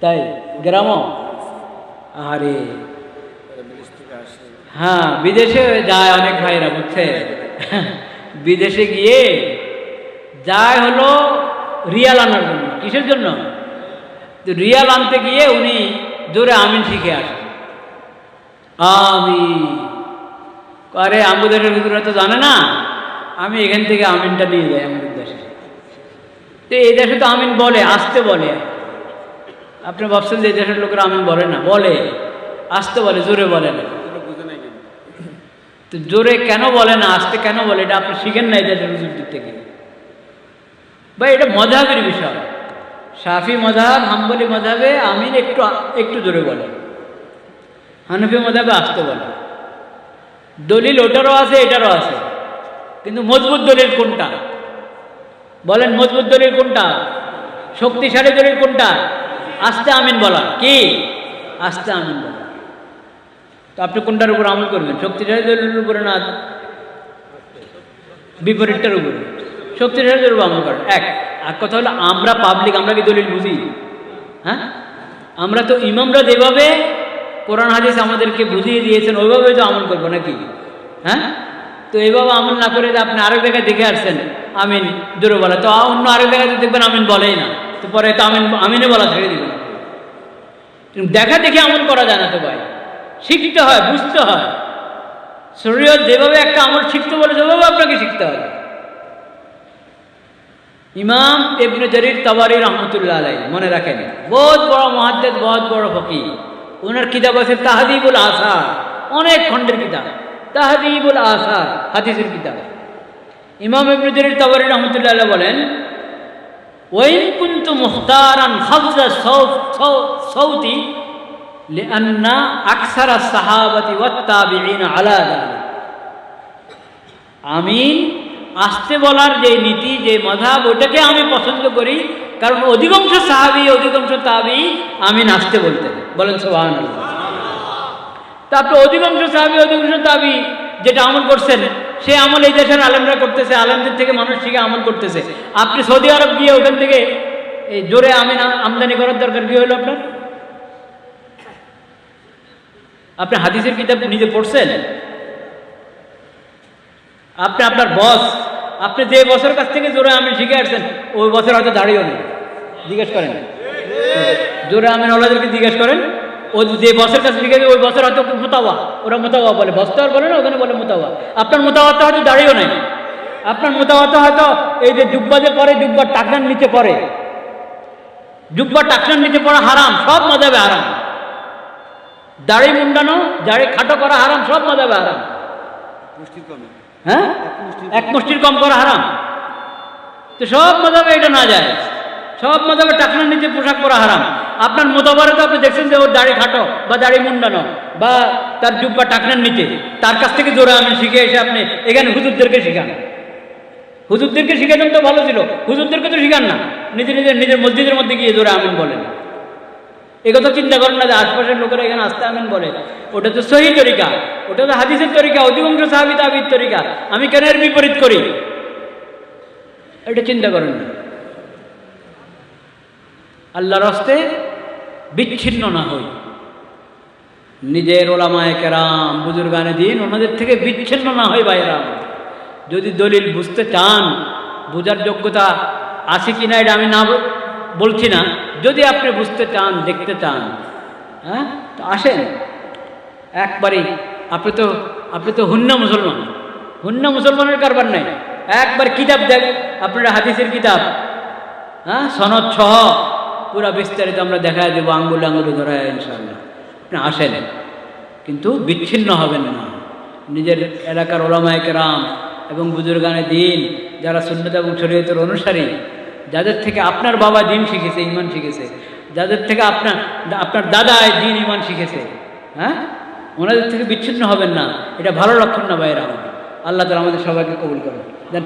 তাই গ্রামও? আরে। তারা বিদেশ হ্যাঁ বিদেশে যায় অনেক ভাইরা বুঝছে? বিদেশে গিয়ে যায় হলো রিয়াল আনার জন্য। কিসের জন্য? তো রিয়াল আনতে গিয়ে উনি জোরে আমিন শিখে আসেন আমি আরে আমাদের ভিতরে তো জানে না আমি এখান থেকে আমিনটা নিয়ে যাই আমাদের দেশে। তো এই দেশে তো আমিন বলে, আসতে বলে। আপনি ভাবছেন যে এই দেশের লোকেরা আমিন বলে না, বলে। আসতে বলে, জোরে বলে না। তো জোরে কেন বলে না, আসতে কেন বলে, এটা আপনি শিখেন না এটা হুজুরদের থেকে। বা এটা মজাবের বিষয়। সাফি মজাব, হাম্বলি মজাবে, আমিন একটু একটু জোরে বলে। হানফি মজাবে, আসতে বলে। দলিল ওটারও আছে, এটারও আছে। কিন্তু মজবুত দলিল কোনটা? বলেন মজবুত দলিল কোনটা? শক্তিশালী দলিল কোনটা? আস্তে আমিন বলা কি? আস্তে আমিন বলা তো আপনি কোনটার উপর আমল করবেন? শক্তিশালী দলিলের উপরে না বিপরীতটার উপরে? শক্তিশালী দলিল আমল করেন। এক, আর কথা হলো, আমরা পাবলিক আমরা কি দলিল বুঝি? হ্যাঁ? আমরা তো ইমামরা যেভাবে কোরআন, হাদিস আমাদেরকে বুঝিয়ে দিয়েছেন, ওইভাবে তো আমল করব নাকি? হ্যাঁ? তো এইভাবে আমল না করে আপনি আরেক জায়গায় দেখে আসছেন, আমিন, জোরে বলা। তো অন্য আরেক জায়গায় দেখবেন, আমিন বলেই না। তো পরে তো আমিন আমিনে বলা ছেড়ে দিবেন। দেখা দেখে আমল করা যায় না তো ভাই। শিখতে হয়, বুঝতে হয়। শরীর যেভাবে একটা আমল শিখতে বলে, সেভাবে আপনাকে শিখতে হবে। ইমাম ইবনে জরির তাবারি রহমতুল্লাহ আলাই মনে রাখেন। বহুত বড় মহাদ্দেদ বহুত বড় ফকি ওনার কিতাব আছে তাহাদিবুল আসার অনেক খণ্ডের কিতাব। তাহাদিবুল আসার হাদিসের কিতাব ইমাম ইবনে জরির তাবারি রহমতুল্লাহ আলাই বলেন ওয়াইন কুনতু মুখতারান হাফজা সাউত সাউতি لأن أكثر الصحابة والتابعين على ذلك আমিন আসতে বলার যে নীতি যে মধাব ওটাকে আমি পছন্দ করি কারণ অধিকাংশ সাহাবি অধিকাংশ তাবি আমিন আসতে বলতেন বলেন সোহান তারপরে অধিকাংশ সাহাবি অধিকাংশ তাবি যেটা আমল করছেন সে আমল এই দেশের আলেমরা করতেছে আলেমদের থেকে মানুষ শিখে আমল করতেছে। আপনি সৌদি আরব গিয়ে ওখান থেকে এই জোরে আমিন আমদানি করার দরকার কি হলো আপনার? আপনি হাদিসের কিতাব নিজে পড়ছেন? আপনি আপনার বস আপনি যে বছর কাছ থেকে জোরে আমিন শিখে আসছেন ওই বছর হয়তো দাঁড়িয়েও নেই। জিজ্ঞেস করেন। জোরে আমিন ওলাদেরকে জিজ্ঞেস করেন। ও যে বছর কাছে শিখে ওই বছর হয়তো মোতাবা ওরা মোতাবা বলে। বস্তার বলে না ওখানে বলে মোতাবা আপনার মোতাবাতে হয়তো দাঁড়িয়েও নেই। আপনার মোতাবাতে হয়তো এই যে জুব্বা যে পরে জুব্বার টাকনার নিচে পড়ে জুব্বার টাকনার নিচে পড়া হারাম সব মজাবে হারাম। দাড়ি মুন্ডানো দাড়ি খাটো করা হারাম সব মজাবে হারাম। হ্যাঁ? এক মুষ্টির কম করা হারাম। তো সব মজাবে এটা না যায়। সব মজাবে টাকনার নিচে পোশাক পরা হারাম। আপনার মোতাবারে তো আপনি দেখছেন যে ওর দাড়ি খাটো বা দাড়ি মুন্ডানো বা তার জুব্বা টাকনার নিচে। তার কাছ থেকে জোরে আমি শিখে এসে আপনি এখানে হুজুরদেরকে শিখান। হুজুরদেরকে শিখাতেন তো ভালো ছিল। হুজুরদেরকে তো শিখান না। নিজে নিজের নিজের মসজিদের মধ্যে গিয়ে জোরে আমিন বলেন। এ কথা চিন্তা করেন না যে আশপাশের লোকেরা এখানে আসতে আমিন বলে। ওটা তো সহি তরিকা। ওটা তো হাদিসের তরিকা। অধিকাংশ সাহাবি তাবির তরিকা। আমি কেন এর বিপরীত করি? এটা চিন্তা করেন না। আল্লাহর হস্তে বিচ্ছিন্ন না হই। নিজের ওলামায় কেরাম, বুজুর্গানে দিন, ওনাদের থেকে বিচ্ছিন্ন না হয় বাইরা যদি দলিল বুঝতে চান, বোঝার যোগ্যতা আছে কি না এটা আমি না বলছি না। যদি আপনি বুঝতে চান, দেখতে চান হ্যাঁ? তো আসেন। একবারই, আপনি তো আপনি তো হুন্না মুসলমান। হুন্না মুসলমানের কারবার নাই। একবার কিতাব দেখ, আপনারা হাদিসের কিতাব হ্যাঁ? সনদ সহ পুরা বিস্তারিত আমরা দেখা দেবো, আঙ্গুল আঙ্গুলে ধরায় ইনশাল্লাহ আসেন। কিন্তু বিচ্ছিন্ন হবেন না। নিজের এলাকার ওলামায় কেরাম এবং বুজুর্গানে দিন, যারা সুন্নত এবং শরীয়তের অনুসারী, যাদের থেকে আপনার বাবা দিন শিখেছে, ইমান শিখেছে, যাদের থেকে আপনার আপনার দাদা দিন, ইমান শিখেছে হ্যাঁ? ওনাদের থেকে বিচ্ছিন্ন হবেন না। এটা ভালো লক্ষণ না বাইরে আল্লাহ তালা আমাদের সবাইকে কবুল করেন